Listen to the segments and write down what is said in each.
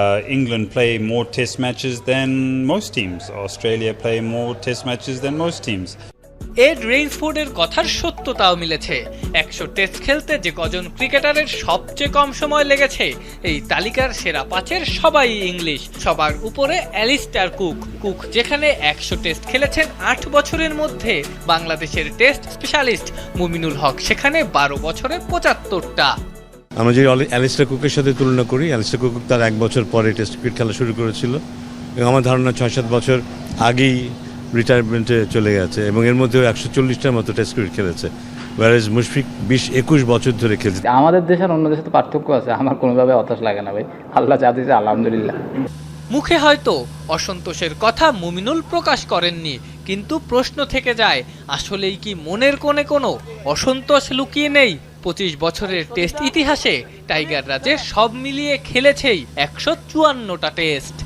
Uh, England play more test matches than most teams. Australia play more test matches than most teams. Ed রেইনসফোর্ডের কথার সত্যতাও মিলেছে। একশো test খেলতে যে কজন ক্রিকেটারের সবচেয়ে কম সময় লেগেছে এই তালিকার সেরা পাঁচের সবাই ইংলিশ। সবার উপরে অ্যালিস্টার কুক। কুক যেখানে একশো টেস্ট খেলেছেন আট বছরের মধ্যে। বাংলাদেশের টেস্ট স্পেশালিস্ট মুমিনুল হক সেখানে বারো বছরে পঁচাত্তরটা। আমরা যদি অলি- অ্যালিস্টার কুকের সাথে তুলনা করি অ্যালিস্টার কুক তার এক বছর পরে টেস্ট ক্রিকেট খেলা শুরু করেছিল এবং আমার ধারণা ছয় সাত বছর আগেই রিটায়ারমেন্টে চলে গেছে এবং এর মধ্যেও একশো চল্লিশটার মতো টেস্ট ক্রিকেট খেলেছে। ওয়ারেজ মুশফিক বিশ একুশ বছর ধরে খেলছে। আমাদের দেশ আর অন্য দেশে তো পার্থক্য আছে আমার কোনোভাবে হতাশ লাগে না ভাই। আল্লাহ যা দিয়েছে আলহামদুলিল্লাহ। মুখে হয়তো অসন্তোষের কথা মুমিনুল প্রকাশ করেননি কিন্তু প্রশ্ন থেকে যায় আসলেই কি মনের কোণে কোনো অসন্তোষ লুকিয়ে নেই? পঁচিশ বছরের টেস্ট ইতিহাসে টাইগার রাজে সব মিলিয়ে খেলেছেই একশো চুয়ান্নটা টেস্ট।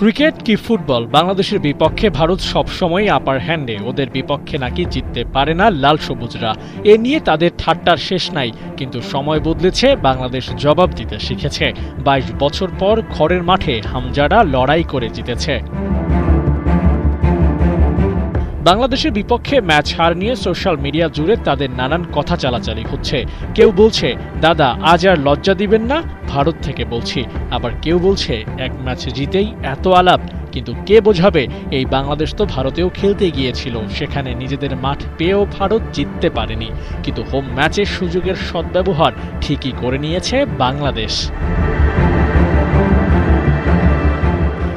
ক্রিকেট কি ফুটবল? বাংলাদেশের বিপক্ষে ভারত সবসময় আপার হ্যান্ডে ওদের বিপক্ষে নাকি জিততে পারে না লাল সবুজরা। এ নিয়ে তাদের ঠাট্টার শেষ নাই, কিন্তু সময় বদলেছে, বাংলাদেশ জবাব দিতে শিখেছে। বাইশ বছর পর ঘরের মাঠে হামজারা লড়াই করে জিতেছে। বাংলাদেশের বিপক্ষে ম্যাচ হার নিয়ে সোশ্যাল মিডিয়া জুড়ে তাদের নানান কথা চালাচালি হচ্ছে। কেউ বলছে, দাদা, আজ আর লজ্জা দিবেন না, ভারত থেকে বলছি। আবার কেউ বলছে, এক ম্যাচ জিতেই এত আলাপ। কিন্তু কে বোঝাবে, এই বাংলাদেশ তো ভারতেও খেলতে গিয়েছিল। সেখানে নিজেদের মাঠ পেয়েও ভারত জিততে পারেনি। কিন্তু হোম ম্যাচের সুযোগের সদ্ব্যবহার ঠিকই করে নিয়েছে বাংলাদেশ।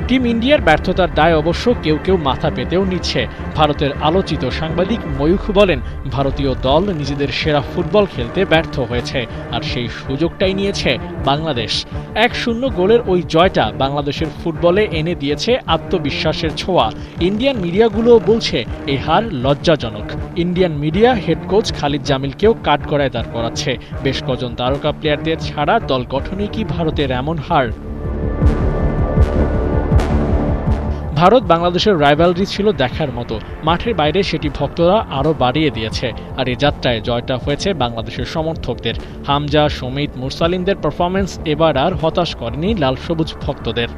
টিম ইন্ডিয়ার ব্যর্থতার দায় অবশ্য কেউ কেউ মাথা পেতেও নিচ্ছে। ভারতের আলোচিত সাংবাদিক ময়ূখ বলেন, ভারতীয় দল নিজেদের সেরা ফুটবল খেলতে ব্যর্থ হয়েছে আর সেই সুযোগটাই নিয়েছে বাংলাদেশ। এক শূন্য গোলের ওই জয়টা বাংলাদেশের ফুটবলে এনে দিয়েছে আত্মবিশ্বাসের ছোঁয়া। ইন্ডিয়ান মিডিয়াগুলোও বলছে এই হার লজ্জাজনক। Indian media head coach Khalid জামিলকেও কাঠগড়ায় দাঁড় করাচ্ছে। বেশ কজন তারকা প্লেয়ারদের ছাড়া দল গঠনে কি ভারতের এমন হার? ভারত বাংলাদেশের রাইভালরি ছিল দেখার মতো। মাঠের বাইরে সেটি ভক্তরা আরও বাড়িয়ে দিয়েছে। আর এ যাত্রায় জয়টা হয়েছে বাংলাদেশের সমর্থকদের। হামজা, সমিত মুরসালিনদের পারফরমেন্স এবার আর হতাশ করেনি লাল সবুজ ভক্তদের।